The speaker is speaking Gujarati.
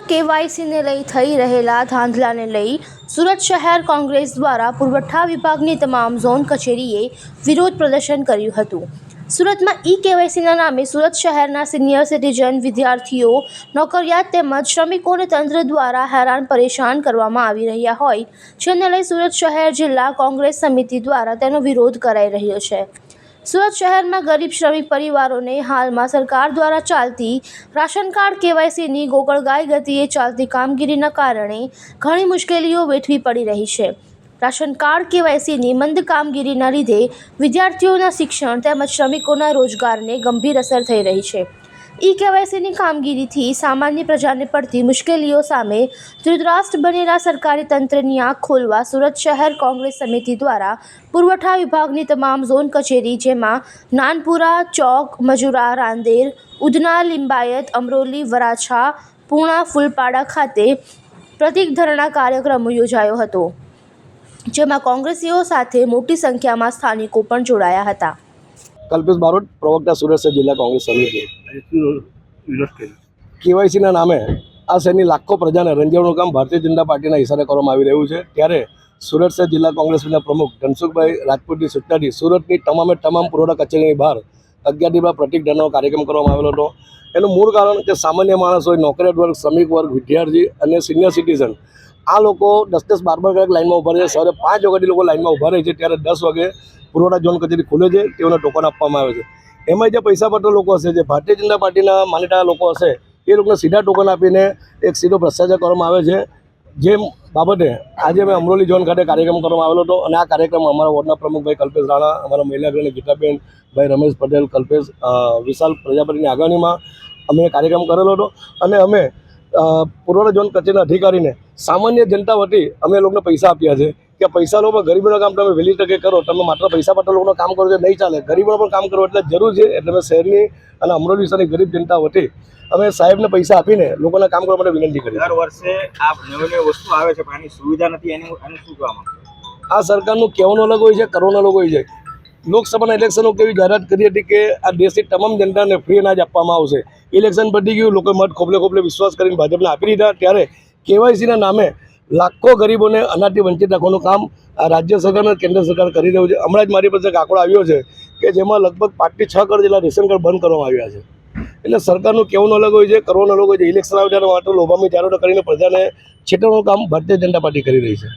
સુરતમાં કેવાયસીને લઈ થઈ રહેલા ધાંધલાને લઈ સુરત શહેર કોંગ્રેસ દ્વારા પુરવઠા વિભાગની તમામ ઝોન કચેરીએ વિરોધ પ્રદર્શન કર્યું હતું. સુરતમાં ઈ કેવાયસીના નામે સુરત શહેરના સિનિયર સિટીઝન વિદ્યાર્થીઓ, નોકરિયાત તેમજ શ્રમિકોને તંત્ર દ્વારા હેરાન પરેશાન કરવામાં આવી રહ્યા હોય, જેને લઈ સુરત શહેર જિલ્લા કોંગ્રેસ સમિતિ દ્વારા તેનો વિરોધ કરાઈ રહ્યો છે. સુરત શહેરમાં ગરીબ શ્રમિક પરિવારોને હાલમાં સરકાર દ્વારા ચાલતી રાશન કાર્ડ કેવાયસીની ગોકળગાય ગતિએ ચાલતી કામગીરીના કારણે ઘણી મુશ્કેલીઓ વેઠવી પડી રહી છે. રાશન કાર્ડ કેવાયસીની મંદ કામગીરીના લીધે વિદ્યાર્થીઓના શિક્ષણ તેમજ શ્રમિકોના રોજગારને ગંભીર અસર થઈ રહી છે. ઈ કેવાયસીની કામગીરીથી સામાન્ય પ્રજાને પડતી મુશ્કેલીઓ સામે ધૃતરાષ્ટ્ર બનેલા સરકારી તંત્રની આંખ ખોલવા સુરત શહેર કોંગ્રેસ સમિતિ દ્વારા પુરવઠા વિભાગની તમામ ઝોન કચેરી જેમાં નાનપુરા, ચોક, મજુરા, રાંદેર, ઉધના, લિંબાયત, અમરોલી, વરાછા, પૂણા, ફૂલપાડા ખાતે પ્રતિક ધરણા કાર્યક્રમ યોજાયો હતો, જેમાં કોંગ્રેસીઓ સાથે મોટી સંખ્યામાં સ્થાનિકો પણ જોડાયા હતા. કલ્પેશ બારોટ, પ્રવક્તા સુરત જિલ્લા કોંગ્રેસ સમિતિ. કેવાયસીના નામે આ શહેરની લાખો પ્રજાને રંજાવવાનું કામ ભારતીય જનતા પાર્ટીના ઇશારે કરવામાં આવી રહ્યું છે. ત્યારે સુરત શહેર જિલ્લા કોંગ્રેસના પ્રમુખ ધનસુખભાઈ રાજપૂતની સૂચનાથી સુરતની તમામે તમામ પુરવઠા કચેરીની બહાર અગિયારથી બાર પ્રતિક ધરણાનો કાર્યક્રમ કરવામાં આવેલો હતો. એનું મૂળ કારણ કે સામાન્ય માણસ હોય, નોકરિયાત વર્ગ, શ્રમિક વર્ગ, વિદ્યાર્થી અને સિનિયર સિટીઝન આ લોકો દસ દસ બાર બાર કલાક લાઇનમાં ઊભા રહે છે. સવારે પાંચ વાગ્યાથી લોકો લાઇનમાં ઊભા રહે છે. ત્યારે દસ વાગે પુરવઠા ઝોન કચેરી ખુલે છે. તેઓને ટોકન આપવામાં આવે છે. એમાં જે પૈસા પડતા લોકો હશે, જે ભારતીય જનતા પાર્ટીના માનીતા લોકો હશે, એ લોકોને સીધા ટોકન આપીને એક સીધો ભ્રષ્ટાચાર કરવામાં આવે છે. જે બાબતે આજે મેં અમરોલી ઝોન ખાતે કાર્યક્રમ કરવામાં આવેલો હતો અને આ કાર્યક્રમ અમારા વોર્ડના પ્રમુખભાઈ કલ્પેશ રાણા, અમારા મહિલા અગ્રણી ગીતાબેન, ભાઈ રમેશ પટેલ, કલ્પેશ વિશાલ પ્રજાપતિની આગેવાનીમાં અમે કાર્યક્રમ કરેલો હતો. અને અમે અ, પુરવઠા ઝોન કચેરીના અધિકારીને સામાન્ય જનતા વતી અમે લોકોને પૈસા આપ્યા છે કે પૈસા લોકો ગરીબોનું કામ તમે વહેલી તકે કરો તમે માત્ર પૈસા પત્ર લોકોનું કામ કરો છો નહીં ચાલે. ગરીબોનું પણ કામ કરો એટલે જરૂર છે એટલે અમે શહેરની અને અમરોલી વિસ્તારની ગરીબ જનતા વતી અમે સાહેબને પૈસા આપીને લોકોના કામ કરવા માટે વિનંતી કરી. દર વર્ષે આ નવી નવી વસ્તુ આવે છે પણ સુવિધા નથી એનું શું કહેવા આ સરકારનું કહેવાનું અલગ હોય છે કરવાનું અલગ હોય છે. લોકસભાના ઇલેક્શનો કેવી જાહેરાત કરી હતી કે આ દેશની તમામ જનતાને ફ્રી અનાજ આપવામાં આવશે. ઇલેક્શન પતી ગયું લોકો મત ખોપલે ખોપલે વિશ્વાસ કરીને ભાજપને આપી દીધા. ત્યારે કેવાયસીના નામે લાખો ગરીબોને અનાજથી વંચિત રાખવાનું કામ આ રાજ્ય સરકાર અને કેન્દ્ર સરકાર કરી રહ્યું છે. હમણાં જ મારી પાસે આંકડો આવ્યો છે કે જેમાં લગભગ પાંચથી છ કરોડ જેટલા રેશન કાર્ડ બંધ કરવામાં આવ્યા છે. એટલે સરકારનું કેવું અલગ હોય છે, કરવાનું અલગ હોય છે. ઇલેક્શન આવે ત્યારે માત્ર લોભામી જાહેરાતો કરીને પ્રજાને છેટવાનું કામ ભારતીય જનતા પાર્ટી કરી રહી છે.